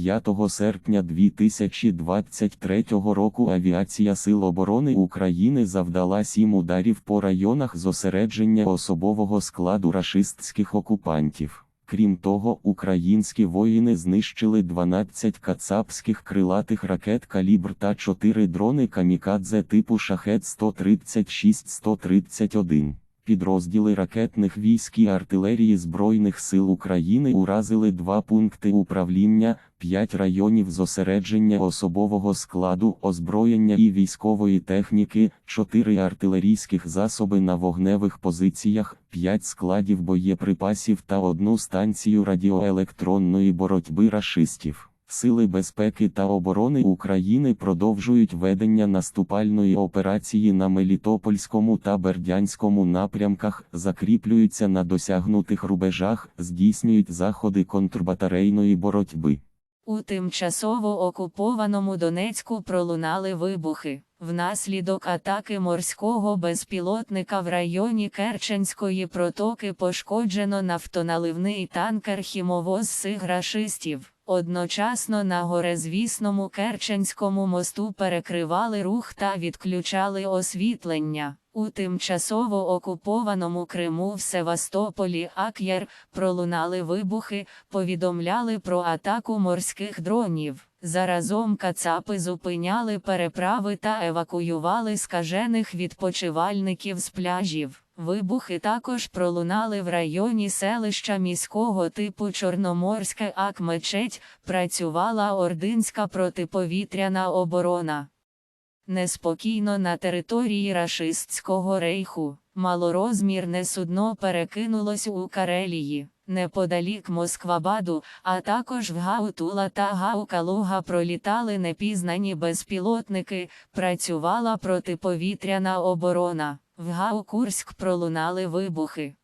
5 серпня 2023 року Авіація Сил оборони України завдала сім ударів по районах зосередження особового складу рашистських окупантів. Крім того, українські воїни знищили 12 кацапських крилатих ракет калібр та 4 дрони камікадзе типу шахет 136-131. Підрозділи ракетних військ і артилерії Збройних сил України уразили два пункти управління, 5 районів зосередження особового складу, озброєння і військової техніки, 4 артилерійських засоби на вогневих позиціях, 5 складів боєприпасів та одну станцію радіоелектронної боротьби рашистів. Сили безпеки та оборони України продовжують ведення наступальної операції на Мелітопольському та Бердянському напрямках, закріплюються на досягнутих рубежах, здійснюють заходи контрбатарейної боротьби. У тимчасово окупованому Донецьку пролунали вибухи. Внаслідок атаки морського безпілотника в районі Керченської протоки пошкоджено нафтоналивний танкер хімовоз сиг рашистів. Одночасно на горезвісному Керченському мосту перекривали рух та відключали освітлення. У тимчасово окупованому Криму в Севастополі Ак'єр пролунали вибухи, повідомляли про атаку морських дронів. Заразом кацапи зупиняли переправи та евакуювали скажених відпочивальників з пляжів. Вибухи також пролунали в районі селища міського типу Чорноморське Ак-Мечеть, працювала Ординська протиповітряна оборона. Неспокійно на території рашистського рейху. Малорозмірне судно перекинулось у Карелії, неподалік Москвабаду, а також в Гаутула та Гаукалуга пролітали непізнані безпілотники, працювала протиповітряна оборона. В Гаукурськ пролунали вибухи.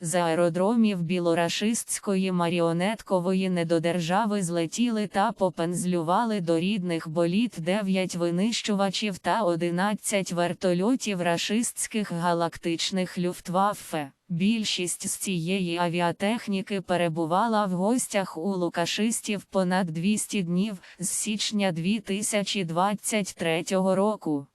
З аеродромів білорашистської маріонеткової недодержави злетіли та попензлювали до рідних боліт 9 винищувачів та 11 вертольотів рашистських галактичних люфтваффе. Більшість з цієї авіатехніки перебувала в гостях у лукашистів понад 200 днів з січня 2023 року.